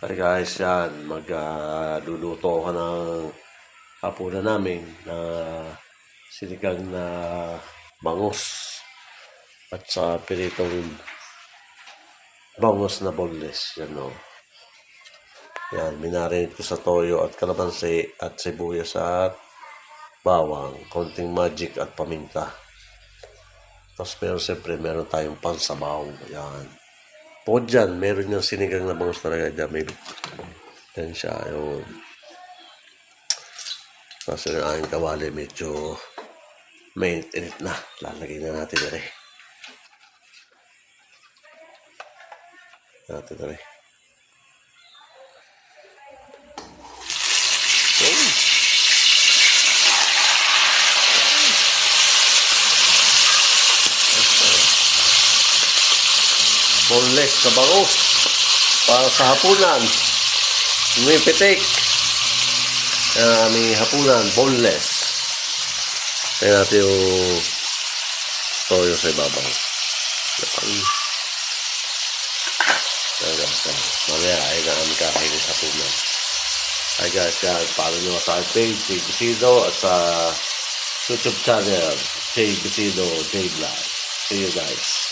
Hi guys, yan. Magluluto ka ng hapunan namin na sinigang na bangus at sa piritong bangus na boneless. Yan o. Yan, minarinate ko sa toyo at kalamansi at sibuyas at bawang, konting magic at paminta. Tapos meron siyempre, meron tayong pansabaw. Yan. Po dyan, meron yung sinigang na bangus talaga dyan. May, yan siya, yung tapos yung aking kawali medyo mainit-init na. Lalagay na natin na rin. Natin na rin. Boneless sa bangus. Para sa hapunan. May pitik. Uh, may hapunan, boneless. Kaya natin yung toyo sa ibabaw. Yan guys. yan. Mamaya ay na kami kakainin sa hapunan. Hi guys, yan. Follow nyo sa page, Jay Bisido, at sa YouTube channel, Jay Bisido, Jay Vlog. See you guys.